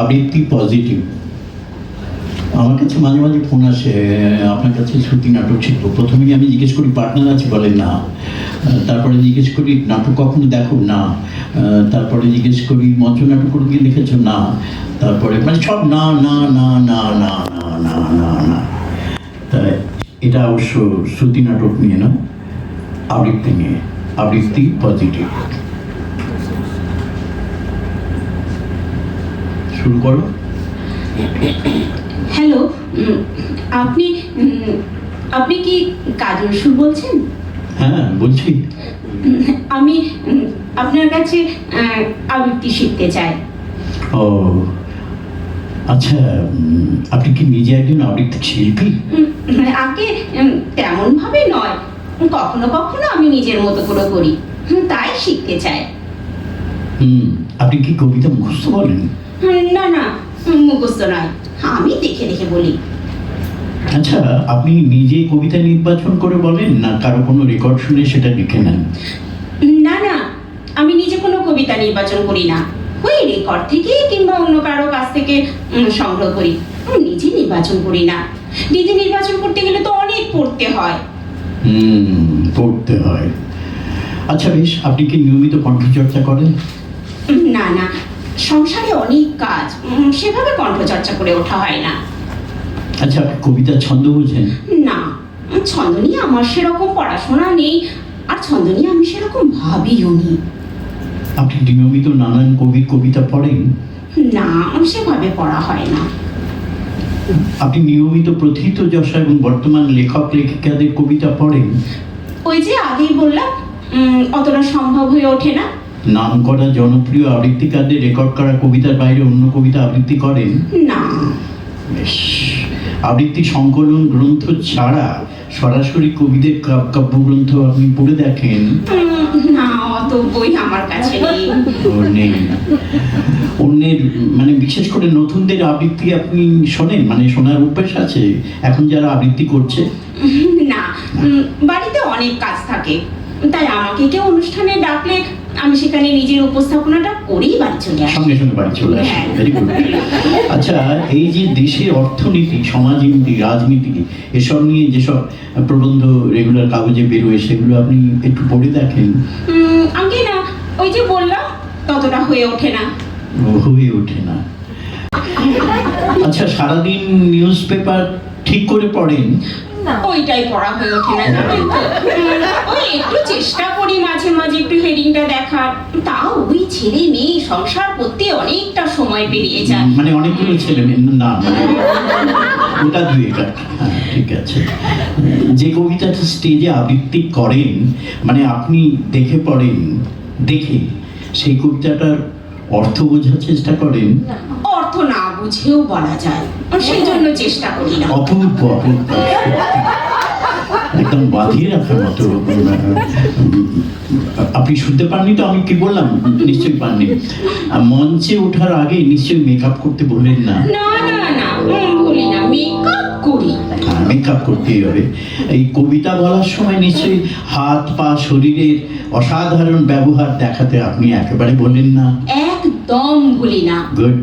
আবৃত্তি পজিটিভ আমার কাছে মাঝে মাঝে ফোন আসে, আপনার কাছে শ্রুতি নাটক শিখব। প্রথমে আমি জিজ্ঞেস করি পার্টনার আছে? বলেন না। তারপরে জিজ্ঞেস করি, নাটক কখনো দেখো? না। তারপরে জিজ্ঞেস করি মঞ্চ নাটক করে গিয়ে লিখেছো না। তারপরে মানে সব না না না না না না না না। না তাই এটা অবশ্য শ্রুতি নাটক নিয়ে না আবৃত্তি নিয়ে। আবৃত্তি পজিটিভ শুরু করো হ্যালো আপনি আপনি কি কাজল সুর বলছেন? হ্যাঁ বলছি। আমি আপনার কাছে আবৃত্তি শিখতে চাই। ও আচ্ছা আপনি কি নিজে একজন আবৃত্তি শিল্পী? আগে তেমন ভাবে নয়। কখনো কখনো আমি নিজের মতো করে করি। তাই শিখতে চাই। হুম আপনি কি কবিতা মুখস্থ বলেন? না না উম, মুখস্থ নয়। আমি দেখে দেখে বলি। আচ্ছা আপনি নিজে কবিতা নির্বাচন করে বলেন না কারও কোনো রেকর্ড শুনে সেটা লিখে নেন? না না আমি নিজে কোনো কবিতা নির্বাচন করি না। ওই রেকর্ড থেকে কিংবা অন্য কারও কাছ থেকে সংগ্রহ করি। নিজে নির্বাচন করি না। নিজে নির্বাচন করতে গেলে তো অনেক পড়তে হয়। হুম পড়তে হয়। আচ্ছা বেশ আপনি কি নিয়মিত কণ্ঠচর্চা করেন? না না সংসারে অনেক কাজ সেভাবে কণ্ঠচর্চা করে ওঠা হয় না। আচ্ছা কবিতার ছন্দ বোঝেন? না ছন্দ নিয়ে আমার সেরকম পড়াশোনা নেই আর ছন্দ নিয়ে আমি সেরকম ভাবিও নি। আপনি নিয়মিত নানান কবির কবিতা পড়েন? না সেভাবে পড়া হয় না। আপনি নিয়মিত প্রথিত যশা এবং বর্তমান লেখক লেখিকাদের কবিতা পড়েন? ওই যে আগেই বললাম অতটা সম্ভব হয়ে ওঠে না। নাম করা জনপ্রিয় আবৃত্তিকারদের রেকর্ড করা কবিতার বাইরে অন্য কবিতা আবৃত্তি করেন? না। বেশ। আবৃত্তি সংকলন গ্রন্থ ছাড়া সরাসরি কবিদের কাব- কাব্যগ্রন্থ আপনি পড়ে দেখেন? না অত বই আমার কাছে নেই। অন্যের মানে বিশেষ করে নতুনদের আবৃত্তি আপনি শোনেন? মানে শোনার অভ্যাস আছে? এখন যারা আবৃত্তি করছে? না বাড়িতে অনেক কাজ থাকে। তাই আমাকে কেউ অনুষ্ঠানে ডাকলে আমি সেখানে নিজের উপস্থাপনাটা করেই বাড়ি চলে আসি। সঙ্গে সঙ্গে বাড়ি চলে আসে। হ্যাঁ। ভেরি গুড আচ্ছা এই যে দেশের অর্থনীতি সমাজনীতি রাজনীতি এসব নিয়ে যেসব প্রবন্ধ রেগুলার কাগজে বেরোয় সেগুলো আপনি একটু পড়ে দেখেন। আগে না ওই যে বললাম ততটা হয়ে ওঠে না। হয়ে ওঠে না। আচ্ছা সারাদিন নিউজ পেপার ঠিক করে পড়েন? ওইটাই পড়া হয়ে ওঠে না জানেন তো? ওই একটু চেষ্টা করি মাঝে মাঝে একটু হেডিংটা দেখার। তাও ওই ছেলে মেয়ে সংসার করতে অনেকটা সময় পেরিয়ে যায়। মানে অনেকগুলো ছেলে মেয়ে না ওটা দুই এটা হ্যাঁ ঠিক আছে। যে কবিতাটা স্টেজে আবৃত্তি করেন মানে আপনি দেখে পড়েন দেখে সেই কবিতাটার অর্থ বোঝার চেষ্টা করেন? অর্থ না বুঝেও বলা যায়। সেই জন্য চেষ্টা করি না। অপূর্ব অপূর্ব একদম বাঁধিয়ে রাখার মতো আপনি শুনতে পাননি তো? আমি কি বললাম? নিশ্চয়ই পাননি। মঞ্চে ওঠার আগে নিশ্চয়ই মেকআপ করতে বললেন না? না না না বলি না। মেকআপ করি। মেকআপ করতেই হবে। এই কবিতা বলার সময় নিশ্চয়ই হাত পা শরীরের অসাধারণ ব্যবহার দেখাতে আপনি একেবারে বললেন না। একদম ভুলি না। গুড